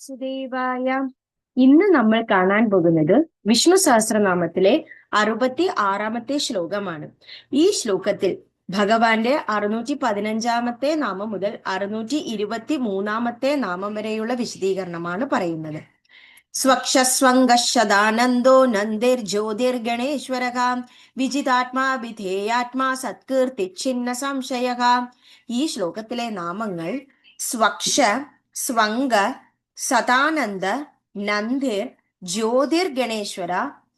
സുദേവായ ഇന്ന് നമ്മൾ കാണാൻ പോകുന്നത് വിഷ്ണു സഹസ്രനാമത്തിലെ അറുപത്തി ആറാമത്തെ ശ്ലോകമാണ്. ഈ ശ്ലോകത്തിൽ ഭഗവാന്റെ അറുന്നൂറ്റി പതിനഞ്ചാമത്തെ നാമം മുതൽ അറുന്നൂറ്റി ഇരുപത്തി മൂന്നാമത്തെ നാമം വരെയുള്ള വിശദീകരണമാണ് പറയുന്നത്. സ്വക്ഷസ്വംഗശദാനന്ദോ നന്ദിർ ജ്യോതിർ ഗണേശ്വര വിജിതാത്മാ വിധേയാത്മാ സത്കീർത്തി ഛിന്ന സംശയ ഈ ശ്ലോകത്തിലെ നാമങ്ങൾ സ്വക്ഷ സ്വംഗ സദാനന്ദ നന്ദിർ ജ്യോതിർ ഗണേശ്വര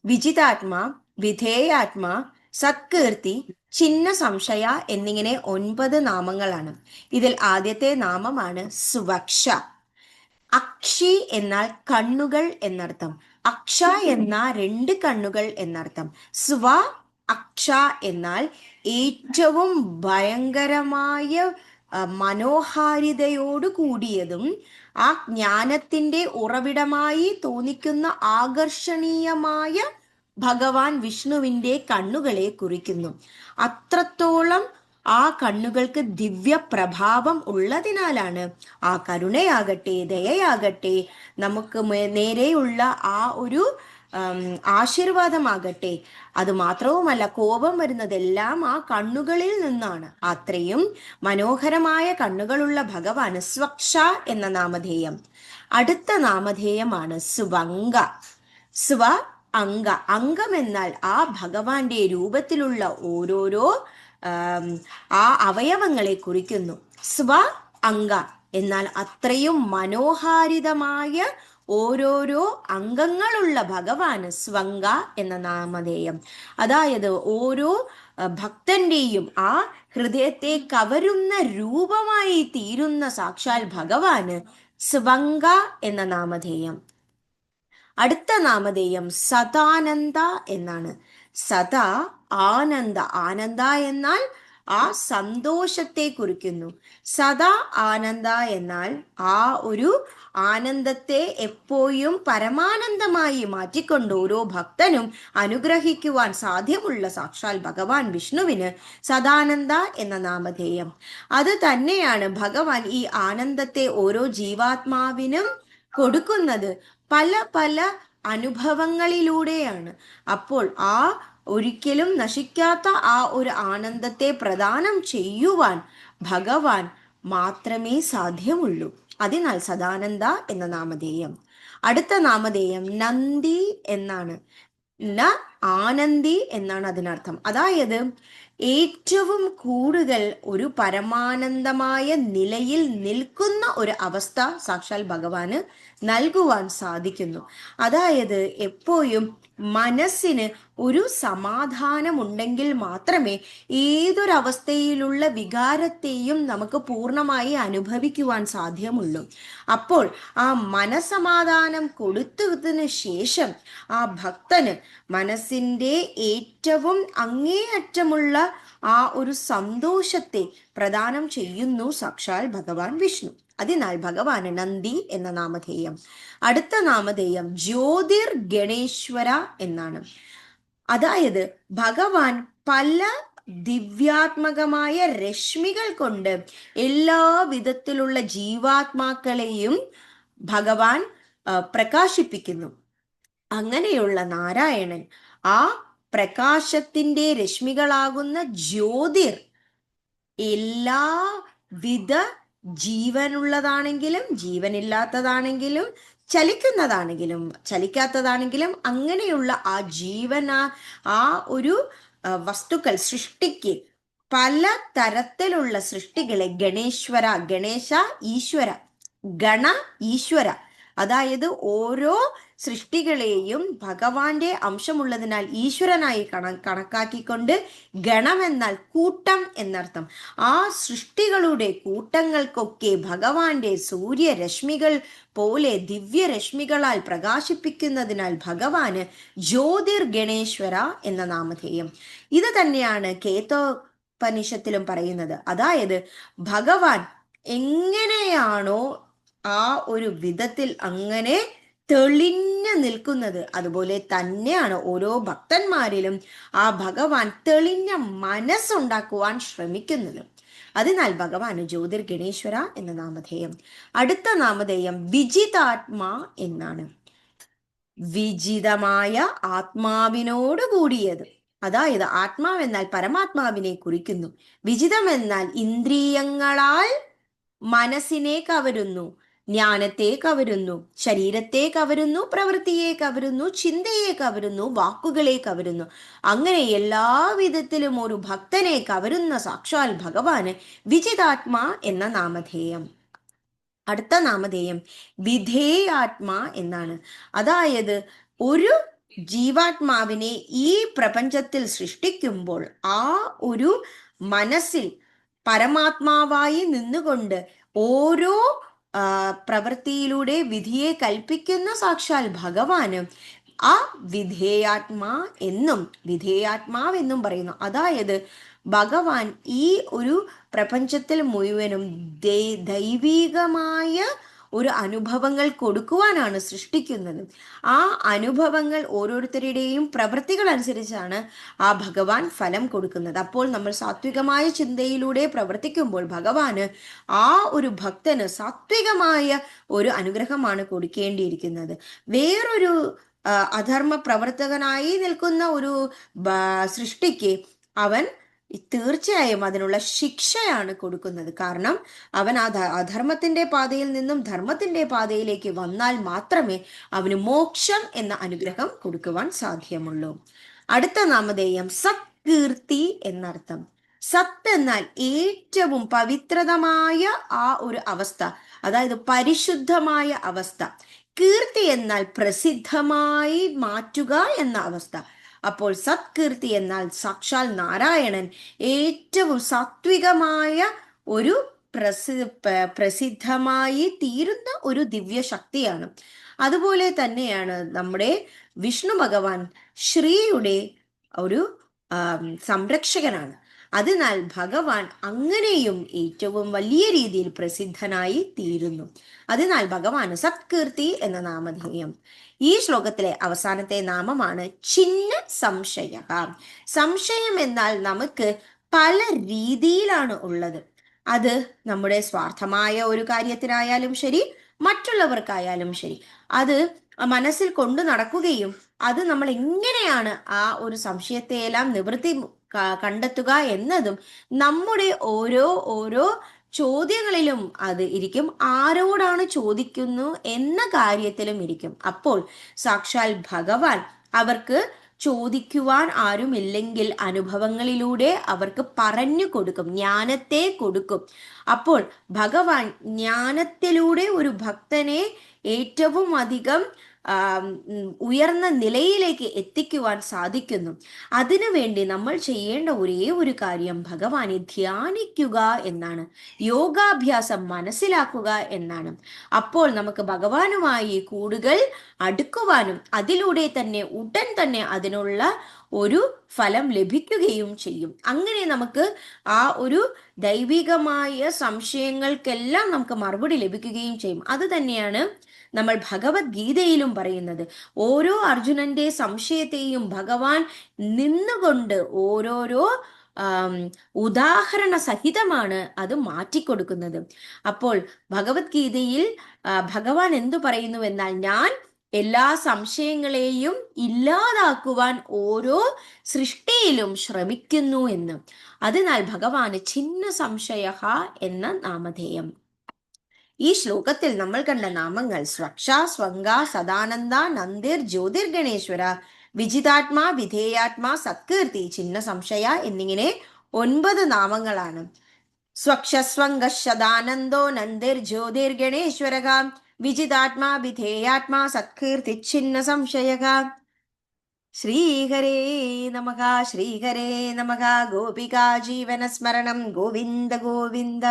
വിജിതാത്മാ വിധേയാത്മാ സത്കീർത്തി ചിന്ന സംശയ എന്നിങ്ങനെ ഒൻപത് നാമങ്ങളാണ്. ഇതിൽ ആദ്യത്തെ നാമമാണ് സുവക്ഷ. അക്ഷി എന്നാൽ കണ്ണുകൾ എന്നർത്ഥം. അക്ഷ എന്ന രണ്ട് കണ്ണുകൾ എന്നർത്ഥം. സ്വ അക്ഷ എന്നാൽ ഏറ്റവും ഭയങ്കരമായ മനോഹാരിതയോട് കൂടിയതും ആ ജ്ഞാനത്തിന്റെ ഉറവിടമായി തോന്നിക്കുന്ന ആകർഷണീയമായ ഭഗവാൻ വിഷ്ണുവിന്റെ കണ്ണുകളെ കുറിക്കുന്നു. അത്രത്തോളം ആ കണ്ണുകൾക്ക് ദിവ്യ പ്രഭാവം ഉള്ളതിനാലാണ് ആ കരുണയാകട്ടെ ദയയാകട്ടെ നമുക്ക് നേരെയുള്ള ആ ഒരു ആശീർവാദമാകട്ടെ. അത് മാത്രവുമല്ല കോപം വരുന്നതെല്ലാം ആ കണ്ണുകളിൽ നിന്നാണ്. അത്രയും മനോഹരമായ കണ്ണുകളുള്ള ഭഗവാന് സ്വക്ഷ എന്ന നാമധേയം. അടുത്ത നാമധേയമാണ് സുവംഗ. സ്വ അംഗ. അംഗം എന്നാൽ ആ ഭഗവാന്റെ രൂപത്തിലുള്ള ഓരോരോ ആ അവയവങ്ങളെ കുറിക്കുന്നു. സ്വ അംഗ. എന്നാൽ അത്രയും മനോഹാരിതമായ ഓരോരോ അംഗങ്ങളുള്ള ഭഗവാന് സ്വങ്ക എന്ന നാമധേയം. അതായത് ഓരോ ഭക്തന്റെയും ആ ഹൃദയത്തെ കവരുന്ന രൂപമായി തീരുന്ന സാക്ഷാൽ ഭഗവാന് സ്വങ്ക എന്ന നാമധേയം. അടുത്ത നാമധേയം സദാനന്ദ എന്നാണ്. സദാ ആനന്ദ. ആനന്ദ എന്നാൽ ആ സന്തോഷത്തെ കുറിക്കുന്നു. സദാ ആനന്ദ എന്നാൽ ആ ഒരു ആനന്ദത്തെ എപ്പോഴും പരമാനന്ദമായി മാറ്റിക്കൊണ്ട് ഓരോ ഭക്തനും അനുഗ്രഹിക്കുവാൻ സാധ്യമുള്ള സാക്ഷാൽ ഭഗവാൻ വിഷ്ണുവിന് സദാനന്ദ എന്ന നാമധേയം. അത് തന്നെയാണ് ഭഗവാൻ ഈ ആനന്ദത്തെ ഓരോ ജീവാത്മാവിനും കൊടുക്കുന്നത്. പല പല അനുഭവങ്ങളിലൂടെയാണ്. അപ്പോൾ ആ ഒരിക്കലും നശിക്കാത്ത ആ ഒരു ആനന്ദത്തെ പ്രദാനം ചെയ്യുവാൻ ഭഗവാൻ മാത്രമേ സാധ്യമുള്ളൂ. അതിനാൽ സദാനന്ദ എന്ന നാമധേയം. അടുത്ത നാമധേയം നന്ദി എന്നാണ്. ന ആനന്ദി എന്നാണ് അതിനർത്ഥം. അതായത് ഏറ്റവും കൂടുതൽ ഒരു പരമാനന്ദമായ നിലയിൽ നിൽക്കുന്ന ഒരു അവസ്ഥ സാക്ഷാൽ ഭഗവാന് നൽകുവാൻ സാധിക്കുന്നു. അതായത് എപ്പോഴും മനസ്സിന് ഒരു സമാധാനമുണ്ടെങ്കിൽ മാത്രമേ ഏതൊരവസ്ഥയിലുള്ള വികാരത്തെയും നമുക്ക് പൂർണമായി അനുഭവിക്കുവാൻ സാധ്യമുള്ളൂ. അപ്പോൾ ആ മനസമാധാനം കൊടുത്തതിന് ശേഷം ആ ഭക്തന് മനസ്സിന്റെ ഏറ്റവും അങ്ങേയറ്റമുള്ള ആ ഒരു സന്തോഷത്തെ പ്രദാനം ചെയ്യുന്നു സാക്ഷാൽ ഭഗവാൻ വിഷ്ണു. അതിനാൽ ഭഗവാന് നന്ദി എന്ന നാമധേയം. അടുത്ത നാമധേയം ജ്യോതിർ ഗണേശ്വര എന്നാണ്. അതായത് ഭഗവാൻ പല ദിവ്യാത്മകമായ രശ്മികൾ കൊണ്ട് എല്ലാ വിധത്തിലുള്ള ജീവാത്മാക്കളെയും ഭഗവാൻ പ്രകാശിപ്പിക്കുന്നു. അങ്ങനെയുള്ള നാരായണൻ ആ പ്രകാശത്തിന്റെ രശ്മികളാകുന്ന ജ്യോതിർ എല്ലാ വിധ ജീവനുള്ളതാണെങ്കിലും ജീവനില്ലാത്തതാണെങ്കിലും ചലിക്കുന്നതാണെങ്കിലും ചലിക്കാത്തതാണെങ്കിലും അങ്ങനെയുള്ള ആ ജീവന ആ ഒരു വസ്തുക്കൾ സൃഷ്ടിക്ക് പല തരത്തിലുള്ള സൃഷ്ടികളെ ഗണേശ്വര ഗണേശ ഈശ്വര ഗണ ഈശ്വര അതായത് ഓരോ സൃഷ്ടികളെയും ഭഗവാന്റെ അംശമുള്ളതിനാൽ ഈശ്വരനായി കണ കണക്കാക്കിക്കൊണ്ട് എന്നാൽ കൂട്ടം എന്നർത്ഥം. ആ സൃഷ്ടികളുടെ കൂട്ടങ്ങൾക്കൊക്കെ ഭഗവാന്റെ സൂര്യരശ്മികൾ പോലെ ദിവ്യരശ്മികളാൽ പ്രകാശിപ്പിക്കുന്നതിനാൽ ഭഗവാന് ജ്യോതിർ ഗണേശ്വര എന്ന നാമധേയം. ഇത് തന്നെയാണ് കേത്തോപനിഷത്തിലും പറയുന്നത്. അതായത് ഭഗവാൻ എങ്ങനെയാണോ ആ ഒരു വിധത്തിൽ അങ്ങനെ തെളിഞ്ഞു നിൽക്കുന്നത്. അതുപോലെ തന്നെയാണ് ഓരോ ഭക്തന്മാരിലും ആ ഭഗവാൻ തെളിഞ്ഞ മനസ്സുണ്ടാക്കുവാൻ ശ്രമിക്കുന്നത്. അതിനാൽ ഭഗവാന് ജ്യോതിർ ഗണേശ്വര എന്ന നാമധേയം. അടുത്ത നാമധേയം വിജിതാത്മാ എന്നാണ്. വിജിതമായ ആത്മാവിനോട് കൂടിയത്. അതായത് ആത്മാവെന്നാൽ പരമാത്മാവിനെ കുറിക്കുന്നു. വിജിതം എന്നാൽ ഇന്ദ്രിയങ്ങളാൽ മനസ്സിനെ കവരുന്നു. ജ്ഞാനത്തെ കവരുന്നു ശരീരത്തെ കവരുന്നു പ്രവൃത്തിയെ കവരുന്നു ചിന്തയെ കവരുന്നു വാക്കുകളെ കവരുന്നു. അങ്ങനെ എല്ലാ വിധത്തിലും ഒരു ഭക്തനെ കവരുന്ന സാക്ഷാൽ ഭഗവാന് വിജിതാത്മാ എന്ന നാമധേയം. അടുത്ത നാമധേയം വിധേയാത്മാ എന്നാണ്. അതായത് ഒരു ജീവാത്മാവിനെ ഈ പ്രപഞ്ചത്തിൽ സൃഷ്ടിക്കുമ്പോൾ ആ ഒരു മനസ്സിൽ പരമാത്മാവായി നിന്നുകൊണ്ട് ഓരോ പ്രവൃത്തിയിലൂടെ വിധിയെ കൽപ്പിക്കുന്ന സാക്ഷാൽ ഭഗവാന്. ആ വിധേയാത്മാ എന്നും വിധേയാത്മാവെന്നും പറയുന്നു. അതായത് ഭഗവാൻ ഈ ഒരു പ്രപഞ്ചത്തിൽ മുഴുവനും ദൈവികമായ ഒരു അനുഭവങ്ങൾ കൊടുക്കുവാനാണ് സൃഷ്ടിക്കുന്നത്. ആ അനുഭവങ്ങൾ ഓരോരുത്തരുടെയും പ്രവൃത്തികൾ അനുസരിച്ചാണ് ആ ഭഗവാൻ ഫലം കൊടുക്കുന്നത്. അപ്പോൾ നമ്മൾ സാത്വികമായ ചിന്തയിലൂടെ പ്രവർത്തിക്കുമ്പോൾ ഭഗവാന് ആ ഒരു ഭക്തന് സാത്വികമായ ഒരു അനുഗ്രഹമാണ് കൊടുക്കേണ്ടിയിരിക്കുന്നത്. വേറൊരു അധർമ്മ പ്രവർത്തകനായി നിൽക്കുന്ന ഒരു സൃഷ്ടിക്ക് അവൻ തീർച്ചയായും അതിനുള്ള ശിക്ഷയാണ് കൊടുക്കുന്നത്. കാരണം അവൻ ആ അധർമ്മത്തിന്റെ പാതയിൽ നിന്നും ധർമ്മത്തിന്റെ പാതയിലേക്ക് വന്നാൽ മാത്രമേ അവന് മോക്ഷം എന്ന അനുഗ്രഹം കൊടുക്കുവാൻ സാധ്യമുള്ളൂ. അടുത്ത നാമധേയം സത്കീർത്തി എന്നർത്ഥം. സത് എന്നാൽ ഏറ്റവും പവിത്രതമായ ആ ഒരു അവസ്ഥ അതായത് പരിശുദ്ധമായ അവസ്ഥ. കീർത്തി എന്നാൽ പ്രസിദ്ധമായി മാറ്റുക എന്ന അവസ്ഥ. അപ്പോൾ സത്കീർത്തി എന്നാൽ സാക്ഷാൽ നാരായണൻ ഏറ്റവും സാത്വികമായ ഒരു പ്രസി പ്രസിദ്ധമായി തീരുന്ന ഒരു ദിവ്യ ശക്തിയാണ് അതുപോലെ തന്നെയാണ് നമ്മുടെ വിഷ്ണു ഭഗവാൻ ശ്രീയുടെ ഒരു സംരക്ഷകനാണ്. അതിനാൽ ഭഗവാൻ അങ്ങനെയും ഏറ്റവും വലിയ രീതിയിൽ പ്രസിദ്ധനായി തീരുന്നു. അതിനാൽ ഭഗവാന് സത്കീർത്തി എന്ന നാമധേയം. ഈ ശ്ലോകത്തിലെ അവസാനത്തെ നാമമാണ് ചിന്ന സംശയ. സംശയം എന്നാൽ നമുക്ക് പല രീതിയിലാണ് ഉള്ളത്. അത് നമ്മുടെ സ്വാർത്ഥമായ ഒരു കാര്യത്തിനായാലും ശരി മറ്റുള്ളവർക്കായാലും ശരി. അത് മനസ്സിൽ കൊണ്ടു നടക്കുകയും അത് നമ്മൾ എങ്ങനെയാണ് ആ ഒരു സംശയത്തെയെല്ലാം നിവൃത്തി കണ്ടെത്തുക എന്നതും നമ്മുടെ ഓരോ ഓരോ ചോദ്യങ്ങളിലും അത് ഇരിക്കും. ആരോടാണ് ചോദിക്കുന്നു എന്ന കാര്യത്തിലും ഇരിക്കും. അപ്പോൾ സാക്ഷാൽ ഭഗവാൻ അവർക്ക് ചോദിക്കുവാൻ ആരുമില്ലെങ്കിൽ അനുഭവങ്ങളിലൂടെ അവർക്ക് പറഞ്ഞു കൊടുക്കും ജ്ഞാനത്തെ കൊടുക്കും. അപ്പോൾ ഭഗവാൻ ജ്ഞാനത്തിലൂടെ ഒരു ഭക്തനെ ഏറ്റവും അധികം ഉയർന്ന നിലയിലേക്ക് എത്തിക്കുവാൻ സാധിക്കുന്നു. അതിനുവേണ്ടി നമ്മൾ ചെയ്യേണ്ട ഒരേ ഒരു കാര്യം ഭഗവാനെ ധ്യാനിക്കുക എന്നാണ്. യോഗാഭ്യാസം മനസ്സിലാക്കുക എന്നാണ്. അപ്പോൾ നമുക്ക് ഭഗവാനുമായി കൂടുതൽ അടുക്കുവാനും അതിലൂടെ തന്നെ ഉടൻ തന്നെ അതിനുള്ള ഒരു ഫലം ലഭിക്കുകയും ചെയ്യും. അങ്ങനെ നമുക്ക് ആ ഒരു ദൈവികമായ സംശയങ്ങൾക്കെല്ലാം നമുക്ക് മറുപടി ലഭിക്കുകയും ചെയ്യും. അത് തന്നെയാണ് നമ്മൾ ഭഗവത്ഗീതയിലും പറയുന്നത്. ഓരോ അർജുനന്റെ സംശയത്തെയും ഭഗവാൻ നിന്നുകൊണ്ട് ഓരോരോ ഉദാഹരണ സഹിതമാണ് അത് മാറ്റിക്കൊടുക്കുന്നത്. അപ്പോൾ ഭഗവത്ഗീതയിൽ ഭഗവാൻ എന്തു പറയുന്നു എന്നാൽ ഞാൻ എല്ലാ സംശയങ്ങളെയും ഇല്ലാതാക്കുവാൻ ഓരോ സൃഷ്ടിയിലും ശ്രമിക്കുന്നു എന്ന്. അതിനാൽ ഭഗവാന് ചിന്ന സംശയ എന്ന നാമധേയം. ഈ ശ്ലോകത്തിൽ നമ്മൾ കണ്ട നാമങ്ങൾ സ്വക്ഷ സ്വങ്ക സദാനന്ദ നന്ദിർ ജ്യോതിർ ഗണേശ്വര വിജിതാത്മാ വിധേയാത്മാ സത്കീർത്തി ചിന്ന സംശയ എന്നിങ്ങനെ ഒൻപത് നാമങ്ങളാണ്. സ്വക്ഷസ്വംഗ സദാനന്ദോ നന്ദിർ ജ്യോതിർ ഗണേശ്വരക വിജിതാത്മാ വിധേയാത്മാ സത്കീർത്തി ചിന്ന സംശയക ശ്രീഹരേ നമഃ ശ്രീഹരേ നമഃ ഗോപികാ ജീവനസ്മരണം ഗോവിന്ദ ഗോവിന്ദ